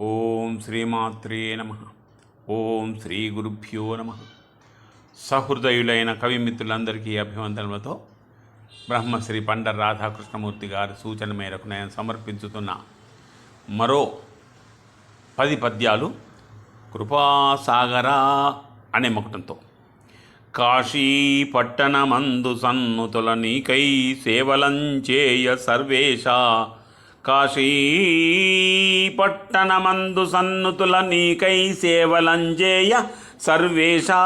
ఓం శ్రీమాత్రే నమ. ఓం శ్రీ గురుభ్యో నమ. సహృదయులైన కవిమిత్రులందరికీ అభివందనలతో బ్రహ్మశ్రీ పండ రాధాకృష్ణమూర్తి గారి సూచన మేరకు నేను సమర్పించుతున్న మరో పది పద్యాలు కృపాసాగరా అనే మకుటంతో. కాశీ పట్టణమందు సన్నుతుల నీకై సేవలంచేయ సర్వేషా కాశీపట్టణమందు సన్నుతుల నీకై సేవలంజేయ సర్వేషా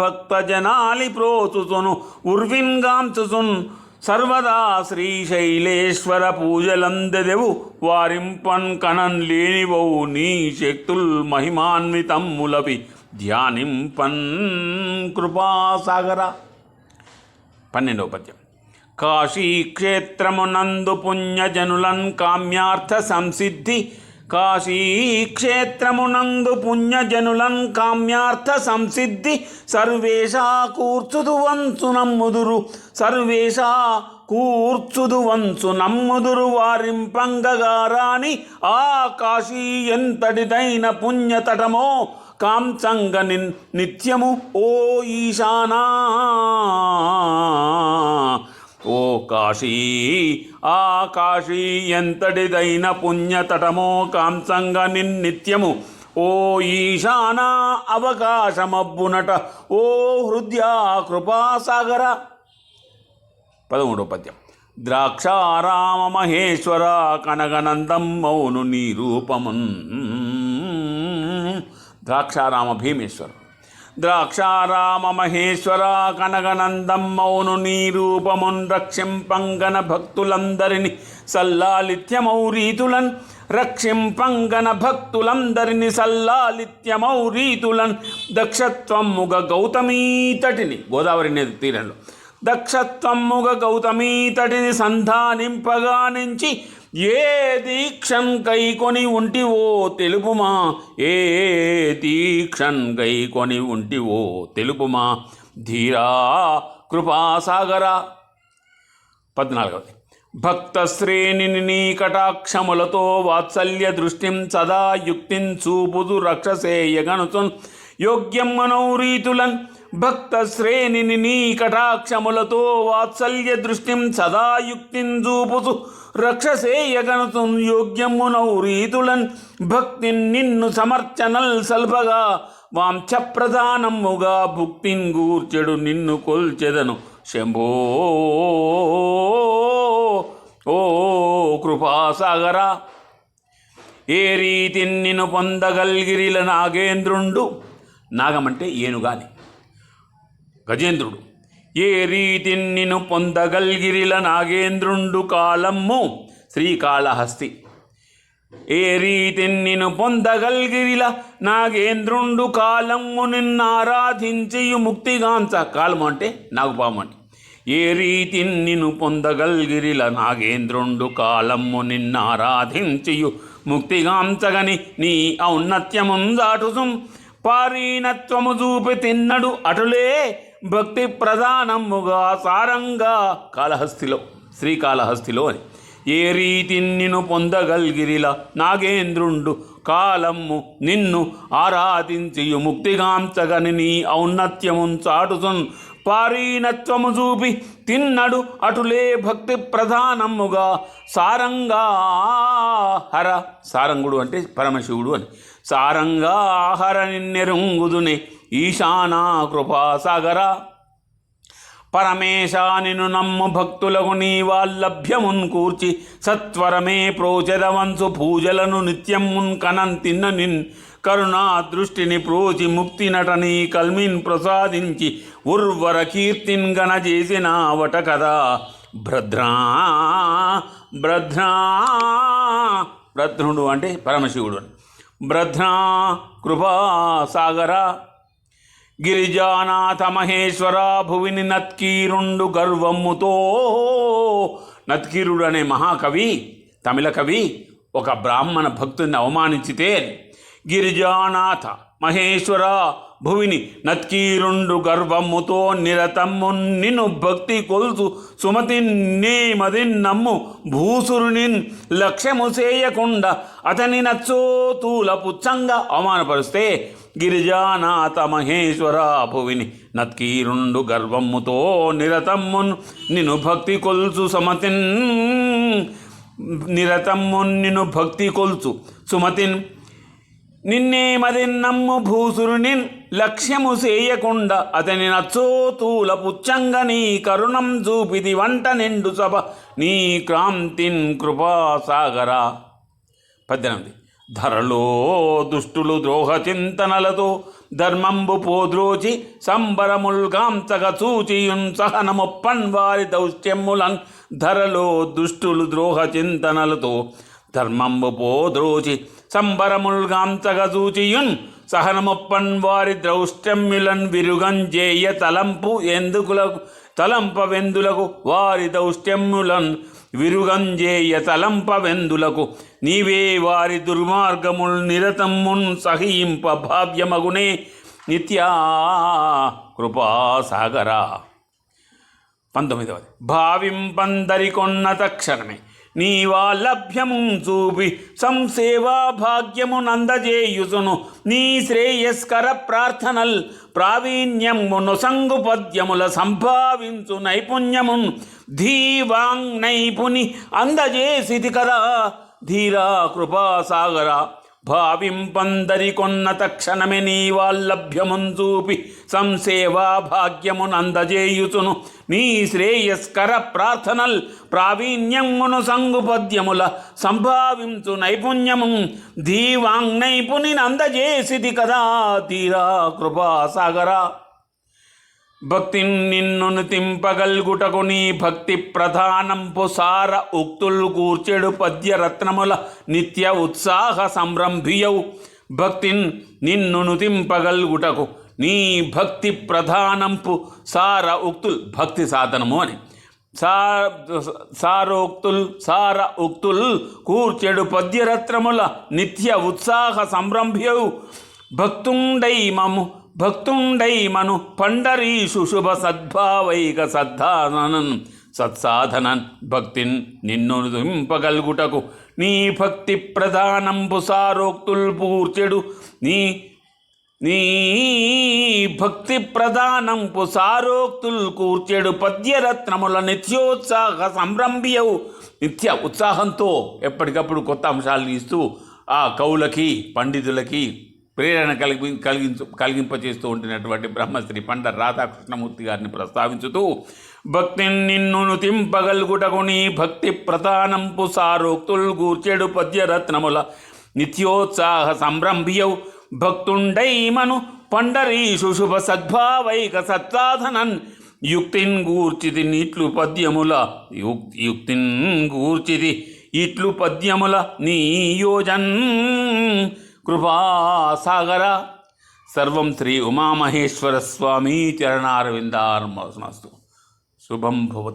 భక్తజనాలి ప్రోచుసును ఉర్విన్గాంచుసున్ సర్వదా శ్రీశైలేశ్వర పూజలందెదెవు వారింపన్ కనన్ లేనివవు నీ శక్తుల్ మహిమాన్వితమ్ములవి ధ్యానింపన్ కృపాసాగర. పన్నెండవ పద్యం. కాశీక్షేత్రమునందు పుణ్యజనులన్ కామ్యార్థ సంసిద్ధి. కాశీక్షేత్రమునందు పుణ్యజనులన్ కామ్యార్థ సంసిద్ధి. సర్వేషా కూర్చుదు వంచు నమ్ముదురు. సర్వేషా కూర్చుదు వంచు నమ్ముదురు వారింపంగగారాని ఆ కాశీ ఎంతటిదైన పుణ్యతటమో కాంసంగ నిన్ నిత్యము. ఓ ఈశానా ఓ కాశీ ఆ కాశీ ఎంతటిదైన పుణ్యతటమో కాంసంగ నిన్నిత్యము. ఓ ఈశాన అవకాశమబ్బునట ఓ హృదయా కృపాసాగర. పదమూడవ పద్యం. ద్రాక్షారామ మహేశ్వర కనగనందం మౌను నీ రూపమున్. ద్రాక్షారామ భీమేశ్వర. ద్రాక్షారామ మహేశ్వర కనగనందం మౌను నీ రూపమున్ రక్షింపంగన భక్తులందరిని సల్లాలిత్యమౌ రీతులన్ రక్షింపంగన భక్తులందరిని సల్లాలిత్యమౌ రీతులన్ దక్షత్వముగ గౌతమీతటిని గోదావరి నది తీరంలో. దక్షత్వమ్ముగ గౌతమీతటిని సంధానింపగా నుంచి ఏ దీక్షన్ కైకొని ఉంటివో తెలుపుమా? ఏ దీక్షన్ కైకొని ఉంటివో తెలుపుమా? ధీరా కృపాసాగర పద్నాలుగవది. భక్త శ్రేణిని నీ కటాక్షములతో వాత్సల్య దృష్టిం సదా యుక్తిం చూపుదు రక్షసేయగనుచున్ యోగ్యం మనౌరీతులన్ భక్త శ్రేణిని నీ కటాక్షములతో వాత్సల్య దృష్టిం సదా యుక్తిం చూపుతు రక్షసేయగనుతున్ యోగ్యమునౌ రీతులన్ భక్తిన్ నిన్ను సమర్చనల్ సల్పగా. వాంఛ ప్రధానముగా భుక్తిన్ గూర్చెడు నిన్ను కొల్చెదను. శంభో ఓ కృపాసాగరా. ఏ రీతి నిన్ను పొందగల్గిరిల నాగేంద్రుండు. నాగమంటే ఏనుగాని. గజేంద్రుడు. ఏ రీతి నిన్ను పొందగల్గిరిల నాగేంద్రుండు కాలమ్ము? శ్రీకాళహస్తి. ఏ రీతి నిన్ను పొందగల్గిరిల నాగేంద్రుండు కాలమ్ము? ఆరాధించి ముక్తిగాంచ కాలము అంటే నాగుపాము ఏ రీతి నిన్ను పొందగల్గిరిల నాగేంద్రుండు కాలమ్ము? నిన్నారాధించియు ముక్తిగాంచగని నీ ఔన్నత్యముందాటుసు పారీనత్వము చూపి తిన్నడు అటులే భక్తి ప్రధానముగా సారంగా కాళహస్తిలో శ్రీకాళహస్తిలో అని. ఏ రీతి నిన్ను పొందగలిగిరిలా నాగేంద్రుండు కాలమ్ము నిన్ను ఆరాధించియు ముక్తిగాంచగని నీ ఔన్నత్యమున్ చాటుసున్ పారీణత్వము చూపి తిన్నడు అటులే భక్తి ప్రధానముగా సారంగా హర. సారంగుడు అంటే పరమశివుడు అని. సారంగా హర నిన్నెరుంగుదునే ఈశానా కృపాసాగర పరమేశా నిన్ను నమ్ము భక్తులకు నీ వాళ్ళభ్యమున్ కూర్చి సత్వరమే ప్రోచదవంశు పూజలను నిత్యమున్ కనం తిన్న నిన్ కరుణా దృష్టిని ప్రోచి ముక్తి నటని కల్మిన్ ప్రసాదించి ఉర్వర కీర్తిన్ గణ చేసిన వట కదా భద్రా భద్రా భద్రుడు అంటే పరమశివుడు భ్రద్రా భద్రా కృపా సాగర. గిరిజానాథ మహేశ్వర భువిని నత్కీరుండు గర్వమ్ముతో నత్కీరుడు అనే మహాకవి తమిళ కవి ఒక బ్రాహ్మణ భక్తుని అవమానించితే గిరిజానాథ మహేశ్వర భువిని నత్కీరుండు గర్వముతో నిరతమ్ము నిన్ను భక్తి కొల్సు సుమతి నేమది నమ్ము భూసురుని లక్ష్యము చేయకుండా అతని నచ్చోతూల పుచ్చంగా అవమానపరిస్తే గిరిజానాథ మహేశ్వర భువిని నత్కీరుండు గర్వముతో నిరతమ్మున్ నిన్ను భక్తి కొల్సు సుమతిన్ నిరతమ్మున్ నిన్ను భక్తి కొల్సు సుమతిన్. నిన్నే మది నమ్ము భూసురుని లక్ష్యము చేయకుండా అతని నచ్చోతూల పుచ్చంగ నీ కరుణం చూపిది వంట నిండు సభ నీ క్రాంతిన్ కృపాసాగరా. పద్దెనిమిది. ధరలో దుష్టులు ద్రోహ చింతనలతో ధర్మంబు పోద్రోచి సంబరముల్గాంతగ చూచియున్ సహనమొప్పన్ వారి దౌష్ట్యములన్ ధరలో దుష్టులు ద్రోహ చింతనలతో ధర్మంబు పోద్రోచి సంబరముల్గాంతగ చూచియున్ సహనమొప్పన్ వారి ద్రౌష్టమ్యులన్ విరుగంజేయ తలంపు ఎందుకులకు తలంపవెందులకు వారి దౌష్టమ్యులన్ విరుగంజేయ తలంపవెందులకు నీవే వారి దుర్మార్గముల్ నిరతమ్మున్ సహింప భావ్యమగునే నిత్యా కృపాసాగరా పంతొమ్మిదవది భావింపందరికొన్న తక్షణమే నీవా లభ్యము చూపి సంసేవా భాగ్యము నందజేయుసును నీ శ్రేయస్కర ప్రార్థనల్ ప్రావీణ్యమును సంగు పద్యముల సంభావించు నైపుణ్యమున్ ధీవాంగ్ నైపుని అందజేసిది కదా. ధీరా కృపాసాగరా. భావింపందరికొన్న తక్షణమే నీ వాల్లభ్యమున్ చూపి సంసేవా భాగ్యమునందజేయుచును నీ శ్రేయస్కర ప్రార్థనల్ ప్రావీణ్యమును సంగుపద్యముల సంభావించు నైపుణ్యము దీవాంగ్ నైపుణి అందజేసిది కదా తీరా కృపా సాగరా భక్తి నిన్నును తింపగల్గుటకు నీ భక్తి ప్రధానంపు సార ఉక్తులు కూర్చెడు పద్యరత్నముల నిత్య ఉత్సాహ సంరంభియవు భక్తి నిన్నును తింపగల్గుటకు నీ భక్తి ప్రధానంపు సార ఉక్తుల్ భక్తి సాధనము అని. సారోక్తుల్ సార ఉక్తుల్ కూర్చెడు పద్యరత్నముల నిత్య ఉత్సాహ సంరంభ్యవు భక్తుండై మము భక్తుండై మను పండరీషు శుభ సద్భావైక సద్ధానన్ సత్సాధనన్ భక్తిన్ నిన్ను దింపగలుగుటకు నీ భక్తి ప్రధానంబు సారోక్తుల్ పూర్చెడు. నీ నీ భక్తి ప్రధానంపు సారోక్తుల్ కూర్చెడు. పద్యరత్నముల నిత్యోత్సాహ సంరంభియవు నిత్య ఉత్సాహంతో ఎప్పటికప్పుడు కొత్త అంశాలు ఇస్తూ ఆ కవులకి పండితులకి ప్రేరణ కలిగి కలిగించు కలిగింపచేస్తూ ఉంటున్నటువంటి బ్రహ్మశ్రీ పండ రాధాకృష్ణమూర్తి గారిని ప్రస్తావించుతూ భక్తి నిన్ను తింపగలుగుటకు నీ భక్తి ప్రధానంపు సారోక్తుల్ గూర్చెడు పద్యరత్నముల నిత్యోత్సాహ సంరంభియవు భక్తుండైమను పండరీషు శుభ సద్భావైక సత్సాధనన్ యుక్తిన్ గూర్చిది నీట్లు పద్యముల యుక్ యుక్తిన్ గూర్చిది ఇట్లు పద్యముల నీ యోజన్ కృపాసాగర సర్వం శ్రీ ఉమామహేశ్వర స్వామి చరణారవిందార్మస్తు శుభం భవతు.